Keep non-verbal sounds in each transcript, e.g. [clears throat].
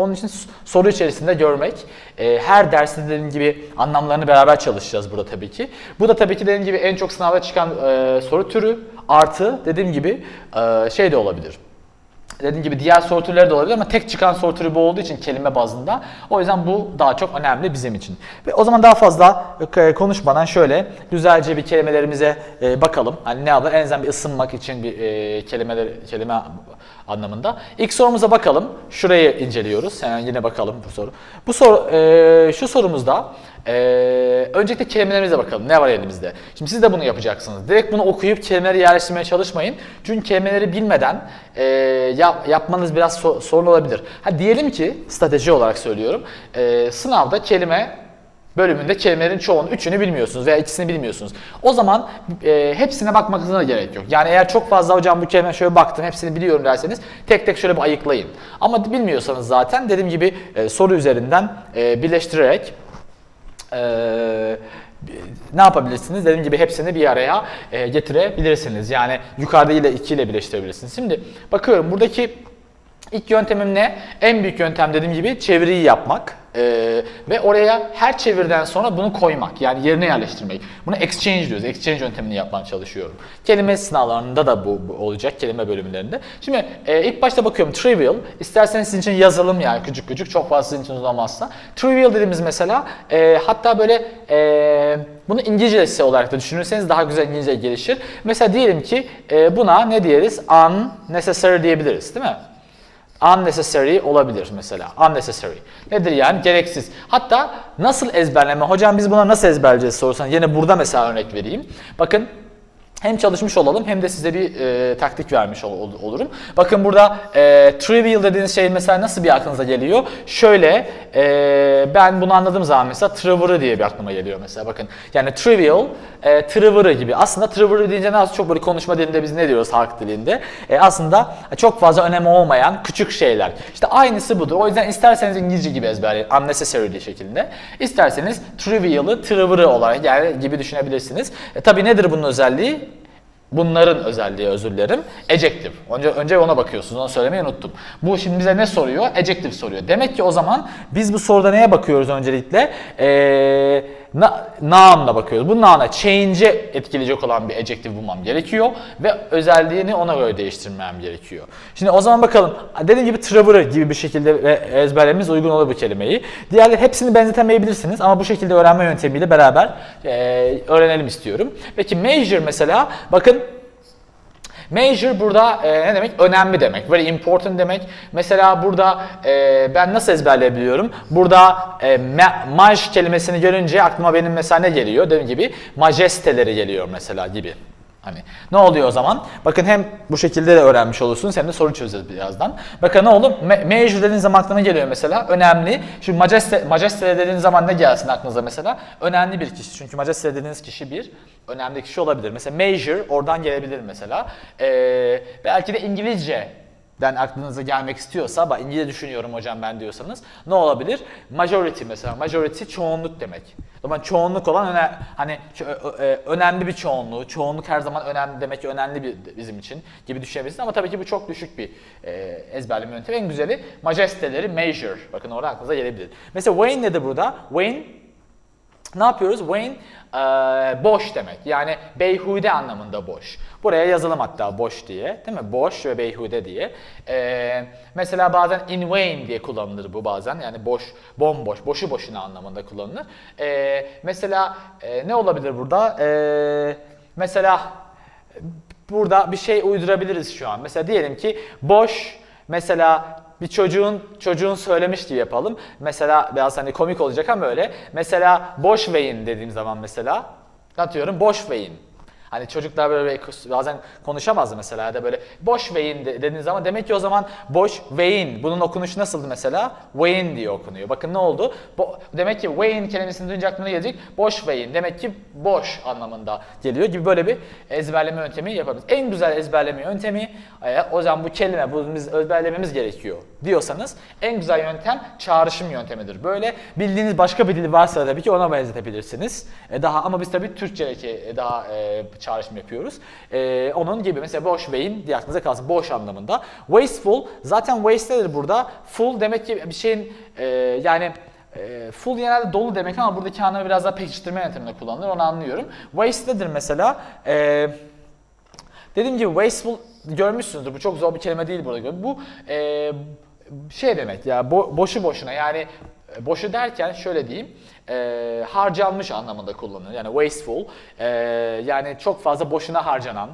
Onun için soru içerisinde görmek. E, her derste dediğim gibi anlamlarını beraber çalışacağız burada tabii ki. Bu da tabii ki dediğim gibi en çok sınavda çıkan e, soru türü artı dediğim gibi e, şey de olabilir. Dediğim gibi diğer soru türleri de olabilir ama tek çıkan soru türü bu olduğu için kelime bazında. O yüzden bu daha çok önemli bizim için. Ve o zaman daha fazla e, konuşmadan şöyle güzelce bir kelimelerimize e, bakalım. Hani ne yapalım? En azından bir ısınmak için bir e, kelimeler kelime anlamında. İlk sorumuza bakalım. Şurayı inceliyoruz. Hemen yine bakalım bu soru. Bu soru şu sorumuzda e, öncelikle kelimelerimize bakalım. Ne var elimizde? Şimdi siz de bunu yapacaksınız. Direkt bunu okuyup kelimeleri yerleştirmeye çalışmayın. Çünkü kelimeleri bilmeden e, yap, yapmanız biraz so- sorun olabilir. Ha diyelim ki strateji olarak söylüyorum. E, sınavda kelime bölümünde kelimelerin çoğunu, üçünü bilmiyorsunuz veya ikisini bilmiyorsunuz. O zaman e, hepsine bakmanıza da gerek yok. Yani eğer çok fazla hocam bu kelime şöyle baktım hepsini biliyorum derseniz tek tek şöyle bir ayıklayın. Ama bilmiyorsanız zaten dediğim gibi e, soru üzerinden e, birleştirerek e, ne yapabilirsiniz? Dediğim gibi hepsini bir araya e, getirebilirsiniz. Yani yukarıda ile 2 ile birleştirebilirsiniz. Şimdi bakıyorum buradaki ilk yöntemim ne? En büyük yöntem dediğim gibi çeviriyi yapmak. Ee, ve oraya her çevirden sonra bunu koymak yani yerine yerleştirmek. Buna exchange diyoruz. Exchange yöntemini yapmaya çalışıyorum. Kelime sınavlarında da bu, bu olacak kelime bölümlerinde. Şimdi e, ilk başta bakıyorum trivial. İsterseniz sizin için yazalım yani küçük küçük çok fazla sizin için uzamazsa. Trivial dediğimiz mesela e, hatta böyle e, bunu İngilizcesi olarak da düşünürseniz daha güzel İngilizce gelişir. Mesela diyelim ki e, buna ne diyeriz? Unnecessary diyebiliriz değil mi? Unnecessary olabilir mesela. Unnecessary. Nedir yani? Gereksiz. Hatta nasıl ezberleme? Hocam biz buna nasıl ezberleyeceğiz sorsan. Yine burada mesela örnek vereyim. Bakın hem çalışmış olalım hem de size bir e, taktik vermiş ol- ol- olurum. Bakın burada e, trivial dediğiniz şey mesela nasıl bir aklınıza geliyor? Şöyle e, ben bunu anladığım zaman mesela trivial diye bir aklıma geliyor mesela bakın. Yani trivial, e, trivial gibi. Aslında trivial deyince nasıl çok böyle konuşma dilinde biz ne diyoruz halk dilinde? E, aslında çok fazla önemi olmayan küçük şeyler. İşte aynısı budur. O yüzden isterseniz İngilizce gibi ezberleyin. Unnecessary şekilde. İsterseniz trivial'ı trivial olarak yani gibi düşünebilirsiniz. E, tabii nedir bunun özelliği? Bunların özelliği özür dilerim. Adjective. Önce, önce ona bakıyorsunuz. Onu söylemeyi unuttum. Bu şimdi bize ne soruyor? Adjective soruyor. Demek ki o zaman biz bu soruda neye bakıyoruz öncelikle? Ee, na, noun'la bakıyoruz. Bu noun'a change'e etkileyecek olan bir adjective bulmam gerekiyor. Ve özelliğini ona göre değiştirmem gerekiyor. Şimdi o zaman bakalım. Dediğim gibi traveler gibi bir şekilde ezberlememiz uygun olur bu kelimeyi. Diğerleri hepsini benzetemeyebilirsiniz ama bu şekilde öğrenme yöntemiyle beraber e, öğrenelim istiyorum. Peki measure mesela bakın Major burada e, ne demek? Önemli demek. Very important demek. Mesela burada e, ben nasıl ezberleyebiliyorum? Burada e, ma- maj kelimesini görünce aklıma benim mesela ne geliyor? Dediğim gibi majesteleri geliyor mesela gibi. Hani ne oluyor o zaman? Bakın hem bu şekilde de öğrenmiş olursunuz hem de sorun çözeceğiz birazdan. Bakın ne olur? Ma- major dediğiniz zaman aklına geliyor mesela. Önemli. Şimdi majeste, majeste dediğiniz zaman ne gelsin aklınıza mesela? Önemli bir kişi. Çünkü majeste dediğiniz kişi bir önemli kişi olabilir. Mesela major oradan gelebilir mesela. Ee, belki de İngilizce den aklınıza gelmek istiyorsa, bak İngilizce düşünüyorum hocam ben diyorsanız ne olabilir? Majority mesela. Majority çoğunluk demek. O zaman çoğunluk olan öne, hani önemli bir çoğunluğu, çoğunluk her zaman önemli demek önemli bir bizim için gibi düşünebilirsiniz ama tabii ki bu çok düşük bir e, ezberleme yöntemi. En güzeli majesteleri major. Bakın orada aklınıza gelebilir. Mesela Wayne nedir burada? Wayne ne yapıyoruz? Wayne e, boş demek. Yani beyhude anlamında boş. Buraya yazalım hatta boş diye. Değil mi? Boş ve beyhude diye. E, mesela bazen in vain diye kullanılır bu bazen. Yani boş, bomboş, boşu boşuna anlamında kullanılır. E, mesela e, ne olabilir burada? E, mesela burada bir şey uydurabiliriz şu an. Mesela diyelim ki boş mesela bir çocuğun çocuğun söylemiş gibi yapalım. Mesela biraz hani komik olacak ama öyle. Mesela boş veyin dediğim zaman mesela atıyorum boş veyin. Hani çocuklar böyle bazen konuşamazdı mesela ya da böyle boş veyin de- dediğiniz zaman demek ki o zaman boş veyin. Bunun okunuşu nasıldı mesela? Veyin diye okunuyor. Bakın ne oldu? Bo- demek ki veyin kelimesini duyunca aklına gelecek boş veyin. Demek ki boş anlamında geliyor gibi böyle bir ezberleme yöntemi yapabiliriz. En güzel ezberleme yöntemi e, o zaman bu kelime bu biz ezberlememiz gerekiyor diyorsanız en güzel yöntem çağrışım yöntemidir. Böyle bildiğiniz başka bir dil varsa tabii ki ona benzetebilirsiniz. E, daha ama biz tabii Türkçedeki e, daha e, çağrışım yapıyoruz. E, onun gibi mesela boş vain diye aklınıza kalsın boş anlamında. Wasteful zaten waste nedir burada? Full demek ki bir şeyin e, yani e, full genelde dolu demek ama buradaki anlamı biraz daha pekiştirme yönteminde kullanılır onu anlıyorum. Waste nedir mesela? E, dediğim gibi wasteful görmüşsünüzdür. Bu çok zor bir kelime değil burada. Bu e, şey demek ya bo- boşu boşuna yani e, boşu derken şöyle diyeyim e, harcanmış anlamında kullanılır. Yani wasteful e, yani çok fazla boşuna harcanan,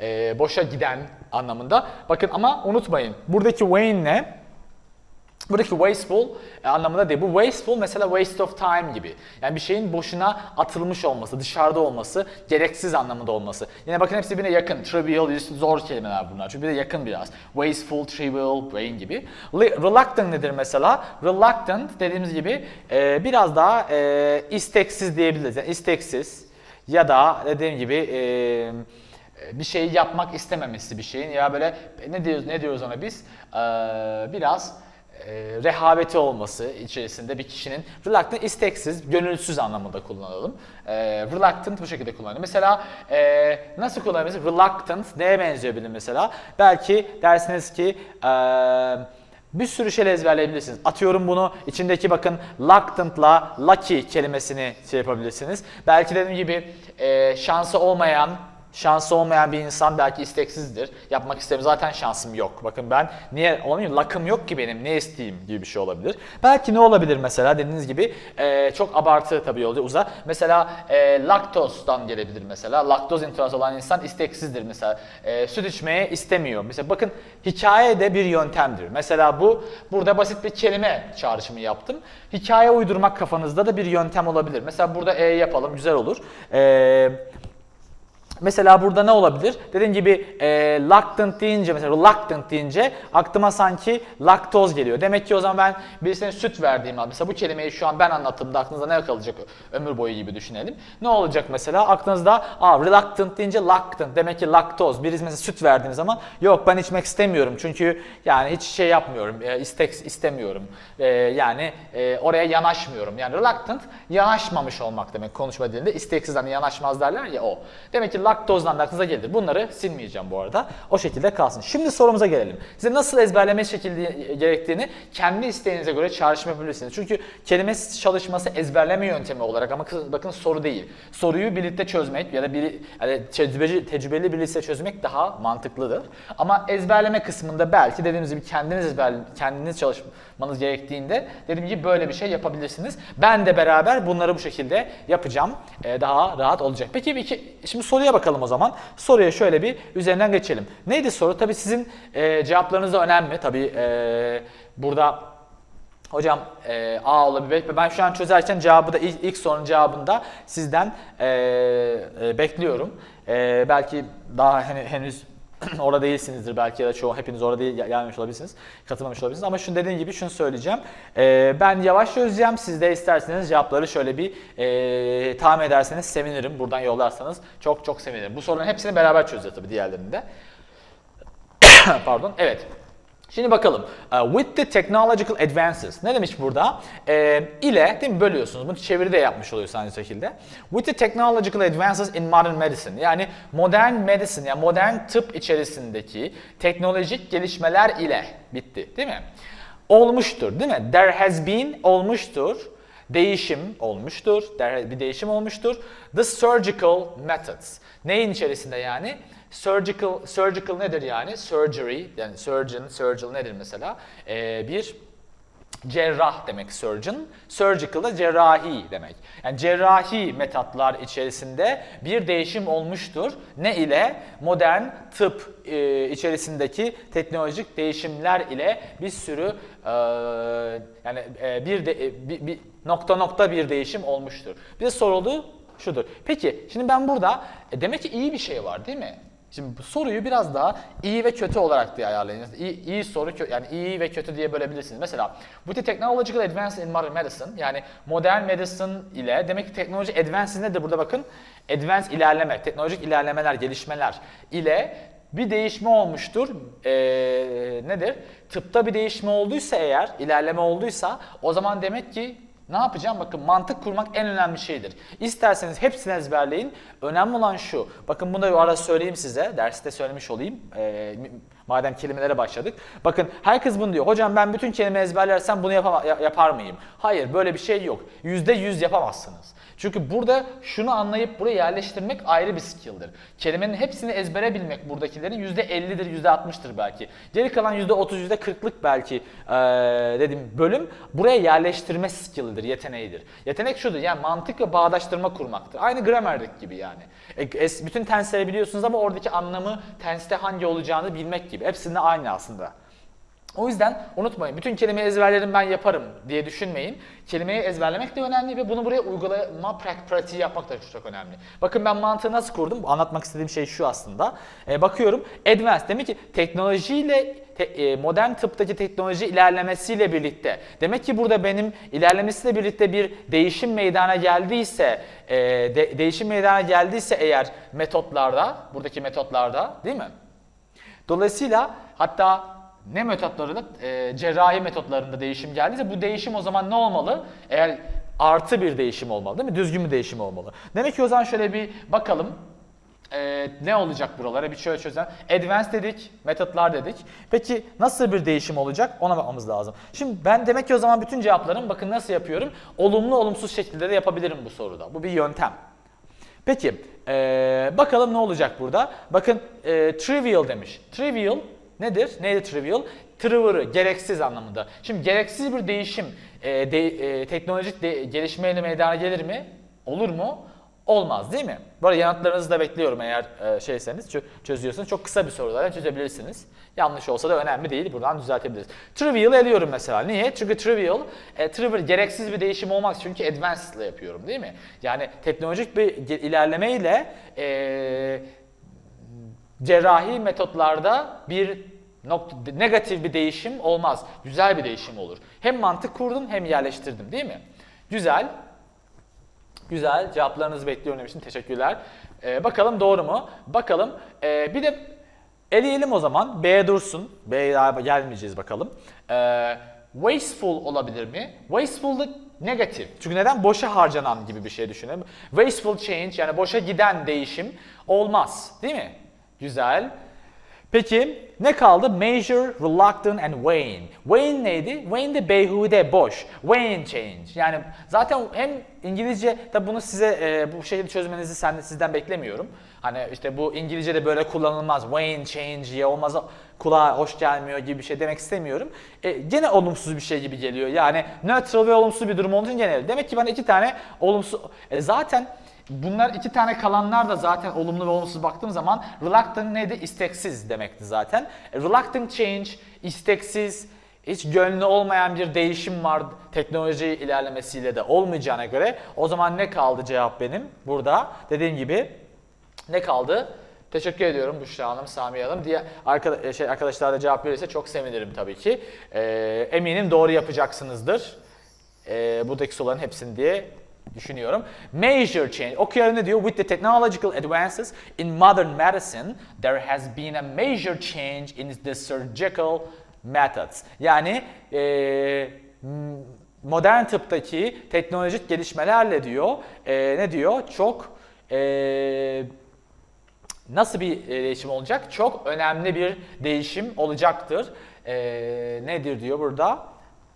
e, boşa giden anlamında. Bakın ama unutmayın buradaki Wayne ne? Buradaki wasteful e, anlamında değil. Bu wasteful mesela waste of time gibi. Yani bir şeyin boşuna atılmış olması, dışarıda olması, gereksiz anlamında olması. Yine bakın hepsi birbirine yakın. Trivial, zor kelimeler bunlar. Çünkü bir de yakın biraz. Wasteful, trivial, brain gibi. Reluctant nedir mesela? Reluctant dediğimiz gibi e, biraz daha e, isteksiz diyebiliriz. Yani isteksiz ya da dediğim gibi bir şeyi yapmak istememesi bir şeyin ya böyle ne diyoruz ne diyoruz ona biz? E, biraz e, rehaveti olması içerisinde bir kişinin reluctant isteksiz, gönülsüz anlamında kullanalım. E, reluctant bu şekilde kullanılıyor. Mesela e, nasıl kullanabiliriz? Reluctant neye benzeyebilir mesela? Belki dersiniz ki e, bir sürü şeyle ezberleyebilirsiniz. Atıyorum bunu içindeki bakın reluctant'la lucky kelimesini şey yapabilirsiniz. Belki dediğim gibi e, şansı olmayan Şansı olmayan bir insan belki isteksizdir. Yapmak istemiyorum. Zaten şansım yok. Bakın ben niye olamıyorum? Lakım yok ki benim. Ne isteyeyim gibi bir şey olabilir. Belki ne olabilir mesela dediğiniz gibi e, çok abartı tabii oluyor uzar. Mesela e, laktozdan gelebilir mesela. Laktoz intoleransı olan insan isteksizdir mesela. E, süt içmeye istemiyor. Mesela bakın hikaye de bir yöntemdir. Mesela bu burada basit bir kelime çağrışımı yaptım. Hikaye uydurmak kafanızda da bir yöntem olabilir. Mesela burada e yapalım güzel olur. Eee Mesela burada ne olabilir? Dediğim gibi e, reluctant deyince mesela reluctant deyince aklıma sanki laktoz geliyor. Demek ki o zaman ben birisine süt verdiğim an mesela bu kelimeyi şu an ben anlattığımda aklınızda ne kalacak ömür boyu gibi düşünelim. Ne olacak mesela? Aklınızda aa reluctant deyince lactant demek ki laktoz. Birisi mesela süt verdiğim zaman yok ben içmek istemiyorum çünkü yani hiç şey yapmıyorum e, istek istemiyorum. E, yani e, oraya yanaşmıyorum. Yani reluctant yanaşmamış olmak demek konuşma dilinde. İsteksiz hani yanaşmaz derler ya o. Demek ki laktozdan da aklınıza gelir. Bunları silmeyeceğim bu arada. O şekilde kalsın. Şimdi sorumuza gelelim. Size nasıl ezberleme şekilde gerektiğini kendi isteğinize göre çağrışım yapabilirsiniz. Çünkü kelime çalışması ezberleme yöntemi olarak ama bakın soru değil. Soruyu birlikte çözmek ya da biri yani tecrübeli, tecrübeli birisiyle çözmek daha mantıklıdır. Ama ezberleme kısmında belki dediğimiz gibi kendiniz ezber kendiniz çalışmanız gerektiğinde dediğim gibi böyle bir şey yapabilirsiniz. Ben de beraber bunları bu şekilde yapacağım. Ee, daha rahat olacak. Peki iki, şimdi soruya bakalım o zaman. Soruya şöyle bir üzerinden geçelim. Neydi soru? Tabii sizin e, cevaplarınız da önemli. Tabii e, burada Hocam e, A olabilir. Ben şu an çözerken cevabı da ilk, ilk sorunun cevabında sizden e, e, bekliyorum. E, belki daha hen- henüz [clears throat] orada değilsinizdir belki ya da çoğu hepiniz orada değil, gelmemiş olabilirsiniz, katılmamış olabilirsiniz. Ama şunu dediğim gibi şunu söyleyeceğim. E, ben yavaş çözeceğim. Siz de isterseniz cevapları şöyle bir e, tahmin ederseniz sevinirim. Buradan yollarsanız çok çok sevinirim. Bu soruların hepsini beraber çözeceğiz tabii diğerlerinde. de. [clears throat] Pardon. Evet. Şimdi bakalım. Uh, with the technological advances. Ne demiş burada? Ee, ile değil mi bölüyorsunuz. Bunu çeviri de yapmış oluyorsun aynı şekilde. With the technological advances in modern medicine. Yani modern medicine yani modern tıp içerisindeki teknolojik gelişmeler ile bitti. Değil mi? Olmuştur değil mi? There has been olmuştur. Değişim olmuştur. Bir değişim olmuştur. The surgical methods. Neyin içerisinde yani? Surgical, surgical nedir yani? Surgery, yani surgeon, surgical nedir mesela? Ee, bir cerrah demek surgeon. Surgical da cerrahi demek. Yani cerrahi metotlar içerisinde bir değişim olmuştur. Ne ile? Modern tıp e, içerisindeki teknolojik değişimler ile bir sürü e, yani e, bir, de, e, bir, bir nokta nokta bir değişim olmuştur. Bize soruldu şudur. Peki şimdi ben burada e, demek ki iyi bir şey var değil mi? Şimdi bu soruyu biraz daha iyi ve kötü olarak diye ayarlayın. İyi, iyi soru yani iyi ve kötü diye bölebilirsiniz. Mesela with the technological advance in modern medicine yani modern medicine ile demek ki teknoloji advance nedir burada bakın? Advance ilerleme, teknolojik ilerlemeler, gelişmeler ile bir değişme olmuştur. Ee, nedir? Tıpta bir değişme olduysa eğer, ilerleme olduysa o zaman demek ki Ne yapacağım? Bakın mantık kurmak en önemli şeydir. İsterseniz hepsini ezberleyin. Önemli olan şu. Bakın bunu da bir ara söyleyeyim size. Derste söylemiş olayım. Ee, madem kelimelere başladık. Bakın herkes bunu diyor. Hocam ben bütün kelime ezberlersem bunu yapar mıyım? Hayır böyle bir şey yok. %100 yapamazsınız. Çünkü burada şunu anlayıp buraya yerleştirmek ayrı bir skill'dir. Kelimenin hepsini ezbere bilmek buradakilerin %50'dir, %60'tır belki. Geri kalan %30, %40'lık belki eee dedim bölüm buraya yerleştirme skill'idir, yeteneğidir. Yetenek şudur yani mantık ve bağdaştırma kurmaktır. Aynı gramerdeki gibi yani. E, es- bütün tensleri biliyorsunuz ama oradaki anlamı tenste hangi olacağını bilmek gibi. Hepsinde aynı aslında. O yüzden unutmayın bütün kelimeyi ezberlerim ben yaparım diye düşünmeyin. Kelimeyi ezberlemek de önemli ve bunu buraya uygulama pratiği yapmak da çok, önemli. Bakın ben mantığı nasıl kurdum? Anlatmak istediğim şey şu aslında. Ee, bakıyorum advanced demek ki teknolojiyle te- e, modern tıptaki teknoloji ilerlemesiyle birlikte demek ki burada benim ilerlemesiyle birlikte bir değişim meydana geldiyse e, de- değişim meydana geldiyse eğer metotlarda buradaki metotlarda değil mi? Dolayısıyla hatta ne metotlarında? E, cerrahi metotlarında değişim geldiyse bu değişim o zaman ne olmalı? Eğer artı bir değişim olmalı değil mi? Düzgün bir değişim olmalı. Demek ki o zaman şöyle bir bakalım. E, ne olacak buralara? Bir şöyle çözen. Advanced dedik, metotlar dedik. Peki nasıl bir değişim olacak? Ona bakmamız lazım. Şimdi ben demek ki o zaman bütün cevaplarım bakın nasıl yapıyorum? Olumlu olumsuz şekilde de yapabilirim bu soruda. Bu bir yöntem. Peki eee, bakalım ne olacak burada? Bakın eee, trivial demiş. Trivial nedir? Neydi trivial? Trivial, gereksiz anlamında. Şimdi gereksiz bir değişim eee, de- eee, teknolojik de- gelişmeyle meydana gelir mi? Olur mu? Olmaz değil mi? Bu arada yanıtlarınızı da bekliyorum eğer eee, şeyseniz, çö- çözüyorsanız. Çok kısa bir sorular çözebilirsiniz. Yanlış olsa da önemli değil, buradan düzeltebiliriz. Trivial eliyorum mesela. Niye? Çünkü trivial, e, trivial gereksiz bir değişim olmaz çünkü advanced ile yapıyorum değil mi? Yani teknolojik bir ge- ilerlemeyle e, cerrahi metotlarda bir nokta, negatif bir değişim olmaz. Güzel bir değişim olur. Hem mantık kurdum hem yerleştirdim değil mi? Güzel. Güzel. Cevaplarınızı bekliyorum demiştim. Teşekkürler. Ee, bakalım doğru mu? Bakalım. Ee, bir de eleyelim o zaman. B'ye dursun. B'ye daha gelmeyeceğiz bakalım. Ee, wasteful olabilir mi? Wasteful da negatif. Çünkü neden? Boşa harcanan gibi bir şey düşünelim. Wasteful change yani boşa giden değişim olmaz. Değil mi? Güzel. Peki ne kaldı? Major, reluctant and wane. Wane neydi? Wane de beyhude, boş. Wane change. Yani zaten hem İngilizce tabi bunu size e, bu şekilde çözmenizi sen, sizden beklemiyorum. Hani işte bu İngilizce'de böyle kullanılmaz. Wane change ya olmaz kulağa hoş gelmiyor gibi bir şey demek istemiyorum. E, gene olumsuz bir şey gibi geliyor. Yani neutral ve olumsuz bir durum olduğu için gene. Demek ki bana iki tane olumsuz... E, zaten Bunlar iki tane kalanlar da zaten olumlu ve olumsuz baktığım zaman reluctant neydi? İsteksiz demekti zaten. E, Reluctant change, isteksiz, hiç gönlü olmayan bir değişim var teknoloji ilerlemesiyle de olmayacağına göre o zaman ne kaldı cevap benim burada? Dediğim gibi ne kaldı? Teşekkür ediyorum Büşra Hanım, Samiye Hanım. Diğer arkadaş, şey, arkadaşlar da cevap verirse çok sevinirim tabii ki. Ee, eminim doğru yapacaksınızdır. Ee, buradaki soruların hepsini diye düşünüyorum. Major change. Okuyalım ne diyor? With the technological advances in modern medicine, there has been a major change in the surgical methods. Yani m- modern tıptaki teknolojik gelişmelerle diyor, eee, ne diyor? Çok eee Nasıl bir e, değişim olacak? Çok önemli bir değişim olacaktır. Ee, nedir diyor burada?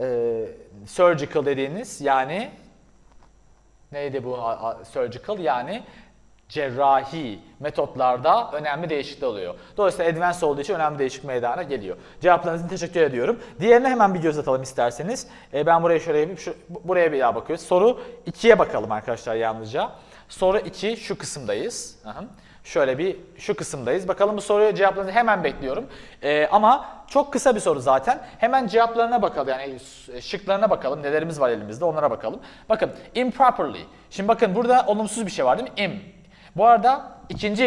Ee, surgical dediğiniz yani neydi bu surgical yani cerrahi metotlarda önemli değişiklik oluyor. Dolayısıyla advanced olduğu için önemli değişiklik meydana geliyor. Cevaplarınız için teşekkür ediyorum. Diğerine hemen bir göz atalım isterseniz. Ee, ben buraya şöyle yapayım. Şu, bu- buraya bir daha bakıyoruz. Soru 2'ye bakalım arkadaşlar yalnızca. Soru 2 şu kısımdayız. Hı. Şöyle bir şu kısımdayız. Bakalım bu soruya cevaplarınızı hemen bekliyorum. Ee, ama çok kısa bir soru zaten. Hemen cevaplarına bakalım. Yani şıklarına bakalım. Nelerimiz var elimizde onlara bakalım. Bakın improperly. Şimdi bakın burada olumsuz bir şey var değil mi? Im. Bu arada ikinci